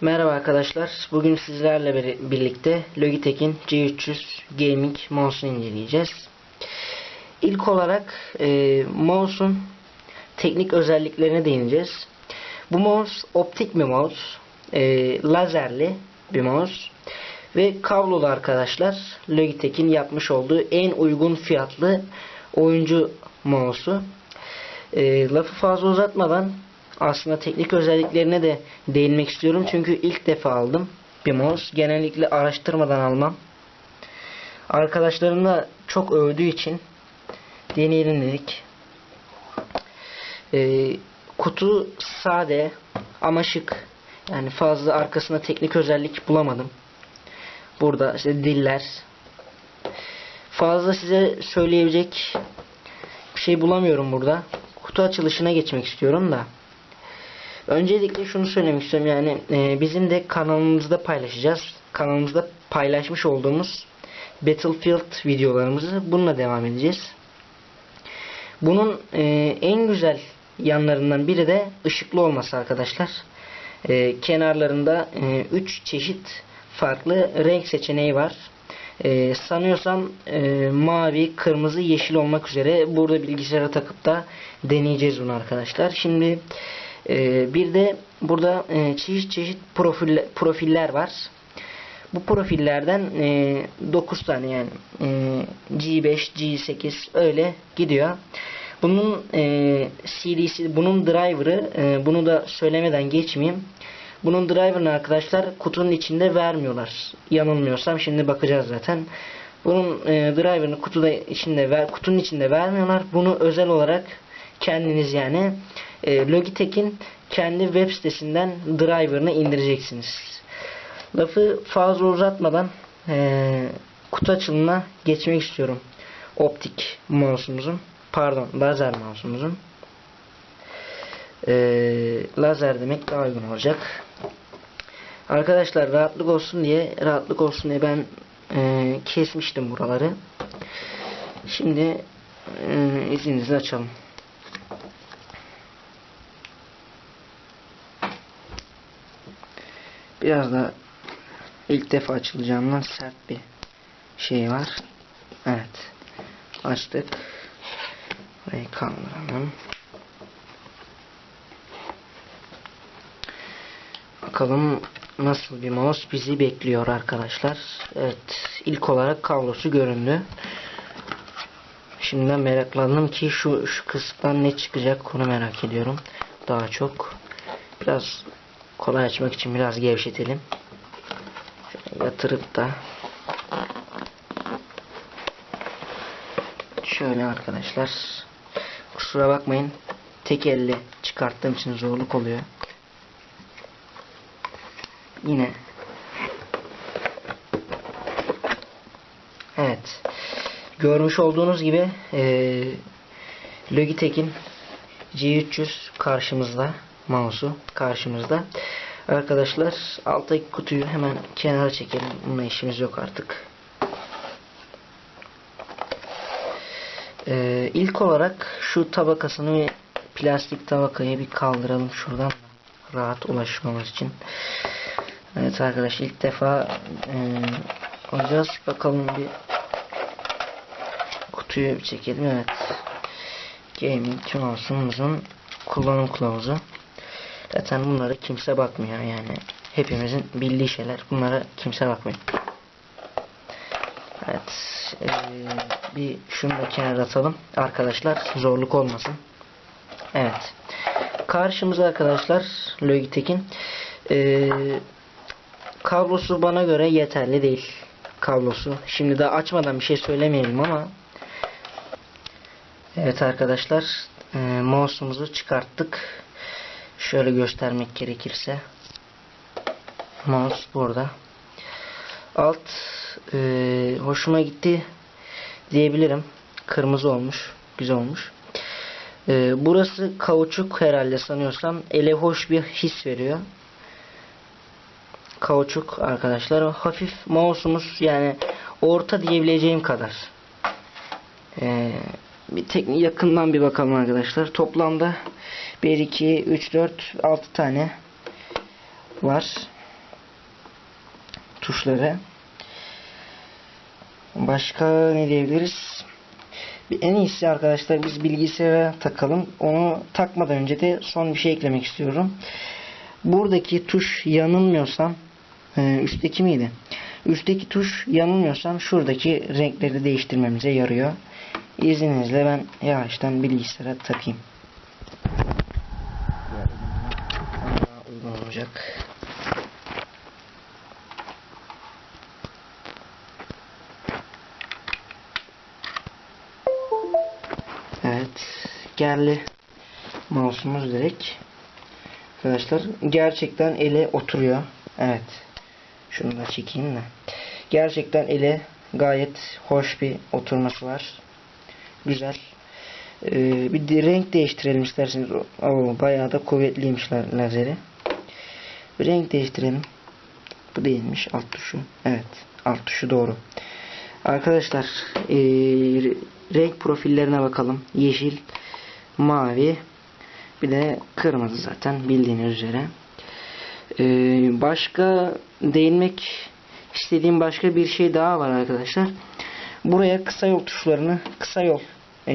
Merhaba arkadaşlar. Bugün sizlerle bir- birlikte Logitech'in G300 Gaming mouse'unu inceleyeceğiz. İlk olarak e, mouse'un teknik özelliklerine değineceğiz. Bu mouse optik bir mouse. E, lazerli bir mouse. Ve kablolu arkadaşlar. Logitech'in yapmış olduğu en uygun fiyatlı oyuncu mouse'u. E, lafı fazla uzatmadan aslında teknik özelliklerine de değinmek istiyorum. Çünkü ilk defa aldım bir mouse. Genellikle araştırmadan almam. Arkadaşlarım da çok övdüğü için deneyelim dedik. Ee, kutu sade ama şık. Yani fazla arkasında teknik özellik bulamadım. Burada işte diller. Fazla size söyleyebilecek bir şey bulamıyorum burada. Kutu açılışına geçmek istiyorum da. Öncelikle şunu söylemek istiyorum yani e, bizim de kanalımızda paylaşacağız. Kanalımızda paylaşmış olduğumuz Battlefield videolarımızı bununla devam edeceğiz. Bunun e, en güzel yanlarından biri de ışıklı olması arkadaşlar. E, kenarlarında 3 çeşit farklı renk seçeneği var. E, sanıyorsam e, mavi, kırmızı, yeşil olmak üzere burada bilgisayara takıp da deneyeceğiz bunu arkadaşlar. Şimdi ee, bir de burada e, çeşit çeşit profiller, profiller var. Bu profillerden e, 9 tane yani e, G5, G8 öyle gidiyor. Bunun e, CD'si, bunun driver'ı e, bunu da söylemeden geçmeyeyim. Bunun driver'ını arkadaşlar kutunun içinde vermiyorlar. Yanılmıyorsam şimdi bakacağız zaten. Bunun e, driver'ını kutuda içinde ver, kutunun içinde vermiyorlar. Bunu özel olarak kendiniz yani e, Logitech'in kendi web sitesinden driver'ını indireceksiniz. Lafı fazla uzatmadan e, kutu açılımına geçmek istiyorum. Optik mouse'umuzun pardon lazer mouse'umuzun e, lazer demek daha uygun olacak. Arkadaşlar rahatlık olsun diye rahatlık olsun diye ben e, kesmiştim buraları. Şimdi e, izninizle açalım. Biraz da ilk defa açılacağından sert bir şey var. Evet. Açtık. Burayı kaldıralım. Bakalım nasıl bir mouse bizi bekliyor arkadaşlar. Evet. ilk olarak kablosu göründü. Şimdiden meraklandım ki şu, şu kısımdan ne çıkacak onu merak ediyorum. Daha çok. Biraz kolay açmak için biraz gevşetelim. Şöyle yatırıp da şöyle arkadaşlar kusura bakmayın tek elle çıkarttığım için zorluk oluyor. Yine Evet. Görmüş olduğunuz gibi e, Logitech'in G300 karşımızda mouse'u karşımızda. Arkadaşlar alttaki kutuyu hemen kenara çekelim. Bununla işimiz yok artık. Ee, ilk olarak şu tabakasını ve plastik tabakayı bir kaldıralım şuradan rahat ulaşmamız için. Evet arkadaşlar ilk defa e, olacağız. Bakalım bir kutuyu çekelim. Evet. Gaming mouse'umuzun kullanım kılavuzu. Zaten bunları kimse bakmıyor yani. Hepimizin bildiği şeyler. Bunlara kimse bakmıyor. Evet. Ee, bir şunu da kenara atalım. Arkadaşlar zorluk olmasın. Evet. Karşımıza arkadaşlar Logitech'in ee, kablosu bana göre yeterli değil. Kablosu. Şimdi daha açmadan bir şey söylemeyelim ama Evet arkadaşlar e, mouse'umuzu çıkarttık. Şöyle göstermek gerekirse mouse burada. Alt e, hoşuma gitti diyebilirim. Kırmızı olmuş. Güzel olmuş. E, burası kauçuk herhalde sanıyorsam. Ele hoş bir his veriyor. Kauçuk arkadaşlar. Hafif mouse'umuz yani orta diyebileceğim kadar. Eee bir teknik yakından bir bakalım arkadaşlar. Toplamda 1, 2, 3, 4, 6 tane var. tuşları. Başka ne diyebiliriz? En iyisi arkadaşlar biz bilgisayara takalım. Onu takmadan önce de son bir şey eklemek istiyorum. Buradaki tuş yanılmıyorsam e, üstteki miydi? Üstteki tuş yanılmıyorsam şuradaki renkleri değiştirmemize yarıyor. İzninizle ben yavaştan bilgisayara takayım. Uygun olacak. Evet. Geldi. Mouse'umuz direkt. Arkadaşlar gerçekten ele oturuyor. Evet. Şunu da çekeyim de. Gerçekten ele gayet hoş bir oturması var. Güzel. Ee, bir de renk değiştirelim isterseniz. Oo, bayağı da kuvvetliymiş la- lazeri. Bir renk değiştirelim. Bu değilmiş alt tuşu. Evet. Alt tuşu doğru. Arkadaşlar ee, renk profillerine bakalım. Yeşil, mavi, bir de kırmızı zaten bildiğiniz üzere. Ee, başka değinmek istediğim başka bir şey daha var arkadaşlar. Buraya kısa yol tuşlarını, kısa yol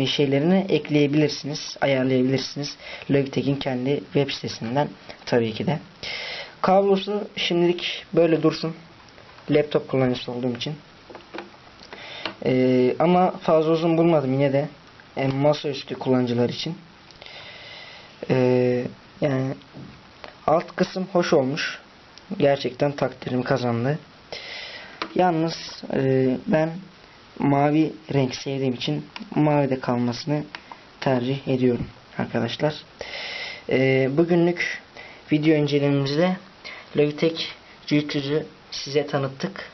şeylerini ekleyebilirsiniz, ayarlayabilirsiniz. Logitech'in kendi web sitesinden tabii ki de. Kablosu şimdilik böyle dursun. Laptop kullanıcısı olduğum için. Ee, ama fazla uzun bulmadım yine de. E, masaüstü kullanıcılar için. Ee, yani alt kısım hoş olmuş. Gerçekten takdirim kazandı. Yalnız e, ben mavi renk sevdiğim için mavide kalmasını tercih ediyorum arkadaşlar. E, bugünlük video incelememizde Logitech G300'ü size tanıttık.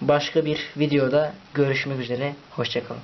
Başka bir videoda görüşmek üzere. Hoşçakalın.